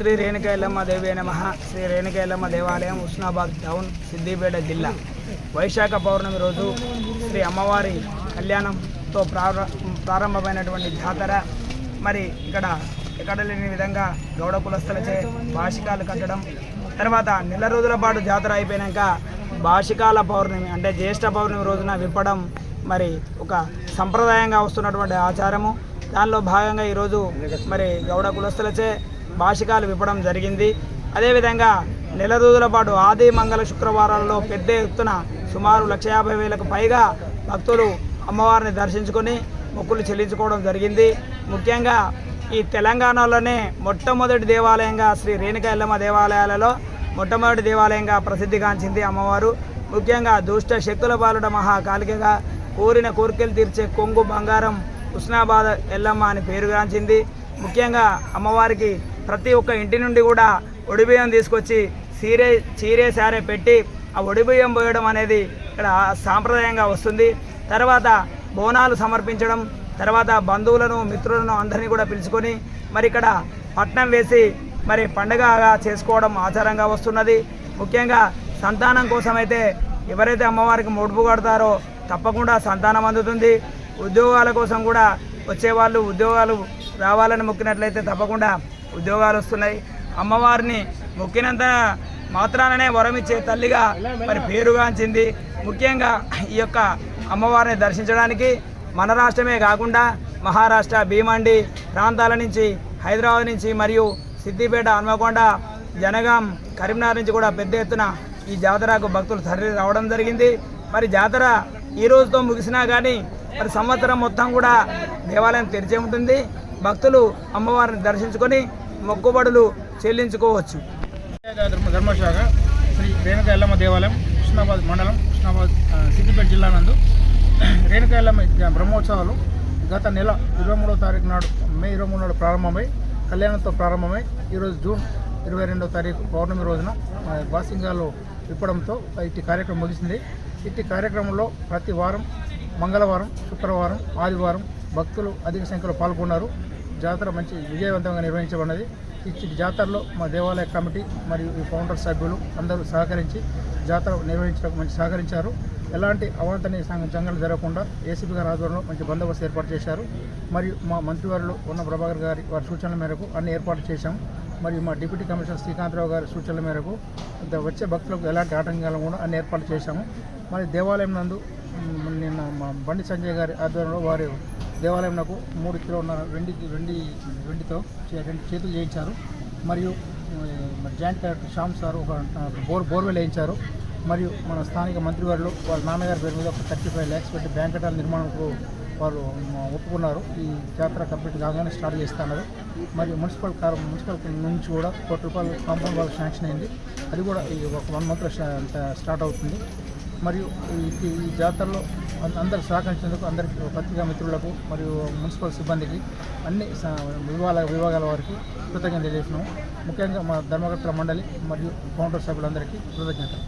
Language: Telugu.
శ్రీ రేణుకైలమ్మ దేవి నమ శ్రీ రేణుకైలమ్మ దేవాలయం ఉస్నాబాద్ టౌన్ సిద్దిపేట జిల్లా. వైశాఖ పౌర్ణమి రోజు శ్రీ అమ్మవారి కళ్యాణంతో ప్రార ప్రారంభమైనటువంటి జాతర. మరి ఇక్కడ ఎక్కడ లేని విధంగా గౌడ కులస్తులచే భాషికాలు కట్టడం. తర్వాత నెల రోజుల పాటు జాతర అయిపోయాక భాషికాల పౌర్ణమి అంటే జ్యేష్ఠ పౌర్ణమి రోజున విప్పడం మరి ఒక సంప్రదాయంగా వస్తున్నటువంటి ఆచారము. దానిలో భాగంగా ఈరోజు మరి గౌడ కులస్తులచే భాషికాలు ఇవ్వడం జరిగింది. అదేవిధంగా నెల రోజుల పాటు ఆది మంగళ శుక్రవారాల్లో పెద్ద ఎత్తున సుమారు లక్ష యాభై వేలకు పైగా భక్తులు అమ్మవారిని దర్శించుకొని మొక్కులు చెల్లించుకోవడం జరిగింది. ముఖ్యంగా ఈ తెలంగాణలోనే మొట్టమొదటి దేవాలయంగా శ్రీ రేణుక ఎల్లమ్మ దేవాలయాలలో మొట్టమొదటి దేవాలయంగా ప్రసిద్ధిగాంచింది అమ్మవారు. ముఖ్యంగా దుష్ట శక్తుల బాలుడ మహాకాలికగా కోరిన కోరికలు తీర్చే కొంగు బంగారం ఉస్నాబాద్ ఎల్లమ్మ అని పేరుగాంచింది. ముఖ్యంగా అమ్మవారికి ప్రతి ఒక్క ఇంటి నుండి కూడా ఒడిబియ్యం తీసుకొచ్చి సీరే చీరే సారే పెట్టి ఆ ఒడిబియ్యం పోయడం అనేది ఇక్కడ సాంప్రదాయంగా వస్తుంది. తర్వాత బోనాలు సమర్పించడం తర్వాత బంధువులను మిత్రులను అందరినీ కూడా పిలుచుకొని మరి ఇక్కడ పట్నం వేసి మరి పండగగా చేసుకోవడం ఆచారంగా వస్తున్నది. ముఖ్యంగా సంతానం కోసమైతే ఎవరైతే అమ్మవారికి ముడుపు కడతారో తప్పకుండా సంతానం అందుతుంది. ఉద్యోగాల కోసం కూడా వచ్చేవాళ్ళు ఉద్యోగాలు రావాలని మొక్కినట్లయితే తప్పకుండా ఉద్యోగాలు వస్తున్నాయి. అమ్మవారిని మొక్కినంత మాత్రాననే వరమిచ్చే తల్లిగా మరి పేరుగాంచింది ముఖ్యంగా ఈ యొక్క అమ్మవారిని దర్శించడానికి మన రాష్ట్రమే కాకుండా మహారాష్ట్ర భీమండి ప్రాంతాల నుంచి హైదరాబాద్ నుంచి మరియు సిద్దిపేట హన్మకొండ జనగాం కరీంనగర్ నుంచి కూడా పెద్ద ఎత్తున ఈ జాతరకు భక్తులు తరలి రావడం జరిగింది. మరి జాతర ఈ రోజుతో ముగిసినా కానీ మరి సంవత్సరం మొత్తం కూడా దేవాలయం తెరిచే ఉంటుంది. భక్తులు అమ్మవారిని దర్శించుకొని మొక్కుబడులు చెల్లించుకోవచ్చు. ధర్మశాఖ శ్రీ రేణుక ఎల్లమ్మ దేవాలయం కృష్ణాబాద్ మండలం కృష్ణాబాద్ సిద్దిపేట జిల్లా నందు. రేణుక ఎల్లమ్మ బ్రహ్మోత్సవాలు గత నెల ఇరవై మూడవ తారీఖు నాడు మే ఇరవై మూడు నాడు ప్రారంభమై కళ్యాణంతో ప్రారంభమై ఈరోజు జూన్ ఇరవై రెండవ తారీఖు పౌర్ణమి రోజున ఆ, బాసింగాలో విప్పడంతో ఇట్టి కార్యక్రమం ముగిసింది. ఇట్టి కార్యక్రమంలో ప్రతి వారం మంగళవారం శుక్రవారం ఆదివారం భక్తులు అధిక సంఖ్యలో పాల్గొన్నారు. జాతర మంచి విజయవంతంగా నిర్వహించబడినది. ఈ జాతరలో మా దేవాలయ కమిటీ మరియు ఈ ఫౌండర్ సభ్యులు అందరూ సహకరించి జాతర నిర్వహించడానికి మంచి సహకరించారు. ఎలాంటి అవాంతనీయ సంఘ జంగలు జరగకుండా ఏసీపీ గారి ఆధ్వర్యంలో మంచి బందోబస్తు ఏర్పాటు చేశారు. మరియు మా మంత్రివారులు ఉన్న ప్రభాకర్ గారి వారి సూచనల మేరకు అన్ని ఏర్పాటు చేశాం. మరియు మా డిప్యూటీ కమిషనర్ శ్రీకాంతరావు గారి సూచనల మేరకు వచ్చే భక్తులకు ఎలాంటి ఆటంకాలు కూడా అన్ని ఏర్పాటు చేశాము. మరి దేవాలయం నందు నిన్న మా బండి సంజయ్ గారి ఆధ్వర్యంలో వారి దేవాలయం నాకు మూడు కిలోన్నర వెండి వెండి వెండితో చే- రెండు చేతులు చేయించారు. మరియు జాయింట్ కలెక్టర్ శ్యామ్ సార్ ఒక బోర్ బోర్వెల్ వేయించారు. మరియు మన స్థానిక మంత్రివారులు వాళ్ళ నాన్నగారి పేరు మీద ఒక థర్టీ ఫైవ్ ల్యాక్స్ పెట్టి బ్యాంకటాల నిర్మాణంకు వాళ్ళు ఒప్పుకున్నారు. ఈ జాతర కంప్లీట్ కాగానే స్టార్ట్ చేస్తున్నారు. మరియు మున్సిపల్ కార్ మున్సిపల్ నుంచి కూడా కోటి రూపాయలు కాంపౌండ్ వాళ్ళకి శాంక్షన్ అయింది. అది కూడా ఈ ఒక వన్ మంత్లో స్టార్ట్ అవుతుంది. మరియు ఈ ఈ జాతరలో అందరు సహకరించినందుకు అందరికీ పత్రికా మిత్రులకు మరియు మున్సిపల్ సిబ్బందికి అన్ని స- విభాగాల విభాగాల వారికి కృతజ్ఞత తెలియజేస్తున్నాము ముఖ్యంగా మా ధర్మకర్తల మండలి మరియు కౌంటర్ సభ్యులందరికీ కృతజ్ఞతలు.